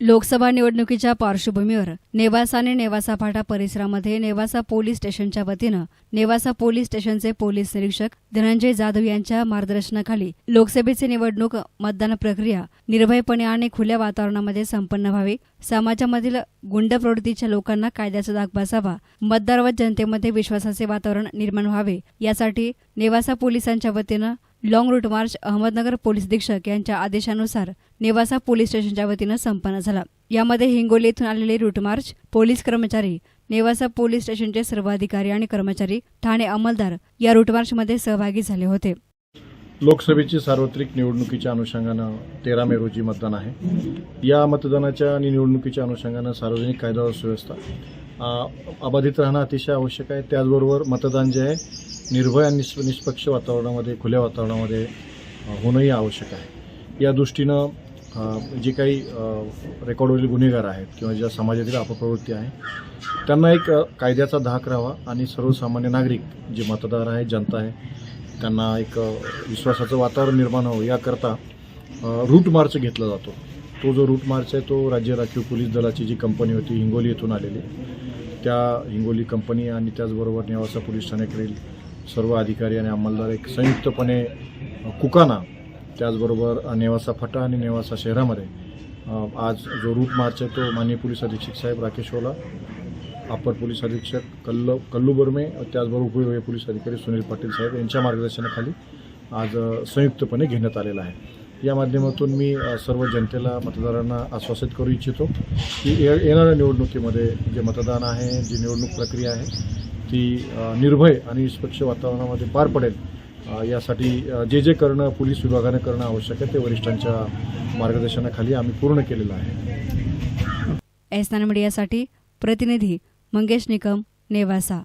लोकसभा निवडणुकीच्या पार्श्वभूमीवर नेवासा आणि नेवासा फाटा परिसरामध्ये नेवासा पोलीस स्टेशनच्या वतीनं नेवासा पोलीस स्टेशनचे पोलीस निरीक्षक धनंजय जाधव यांच्या मार्गदर्शनाखाली लोकसभेची निवडणूक मतदान प्रक्रिया निर्भयपणे आणि खुल्या वातावरणामध्ये संपन्न व्हावी समाजामधील गुंड प्रवृत्तीच्या लोकांना कायद्याचा दाग बसावा मतदार व जनतेमध्ये विश्वासाचे वातावरण निर्माण व्हावे यासाठी नेवासा पोलिसांच्या वतीनं long route march Ahmednagar police अधीक्षक यांच्या आदेशानुसार नेवासा पोलीस स्टेशनच्या वतीनं संपन्न झाला. यामध्ये हिंगोली येथून आलेले रूट मार्च पोलीस कर्मचारी नेवासा पोलीस स्टेशनचे सर्व अधिकारी आणि कर्मचारी ठाणे अंमलदार या रूट मार्चमध्ये सहभागी झाले होते. लोकसभेची सार्वत्रिक निवडणुकीच्या अनुषंगानं तेरा मे रोजी मतदान आहे. या मतदानाच्या आणि निवडणुकीच्या अनुषंगानं सार्वजनिक कायदा सुव्यवस्था अबाधित राहणं अतिशय आवश्यक आहे. त्याचबरोबर मतदान जे आहे निर्भय आणि निष्प निष्पक्ष वातावरणामध्ये खुल्या वातावरणामध्ये होणंही आवश्यक आहे. या दृष्टीनं जे काही रेकॉर्डवरील गुन्हेगार आहेत किंवा ज्या समाजातील अपप्रवृत्ती आहे त्यांना एक कायद्याचा धाक राहावा आणि सर्वसामान्य नागरिक जे मतदार आहे जनता आहे त्यांना एक विश्वासाचं वातावरण निर्माण व्हावं याकरता रूट मार्च घेतला जातो. तो जो रूट मार्च आहे तो राज्य राखीव पोलीस दलाची जी कंपनी होती हिंगोली येथून आलेली. त्या हिंगोली कंपनी आणि त्याचबरोबर नेवासा पोलीस ठाण्याकडील सर्व अधिकारी आणि अंमलदार एक संयुक्तपणे कुकाना त्याचबरोबर नेवासा फटा आणि नेवासा शहरामध्ये आज जो रूट मार्च आहे तो माननीय पोलीस अधीक्षक साहेब राकेश ओला अपर पोलीस अधीक्षक कल्ल कल्लू बर्मे त्याचबरोबर उपविभागीय पोलीस अधिकारी सुनील पाटील साहेब यांच्या मार्गदर्शनाखाली आज संयुक्तपणे घेण्यात आलेला आहे. या माध्यमातून मी सर्व जनतेला मतदारांना आश्वासित करू इच्छितो की ये- येणाऱ्या निवडणुकीमध्ये जे मतदान आहे जी निवडणूक प्रक्रिया आहे ती निर्भय आणि निष्पक्ष वातावरणामध्ये पार पडेल. यासाठी जे जे करणं पोलीस विभागानं करणं आवश्यक आहे ते वरिष्ठांच्या मार्गदर्शनाखाली आम्ही पूर्ण केलेलं आहे. एस मीडियासाठी प्रतिनिधी मंगेश निकम नेवासा.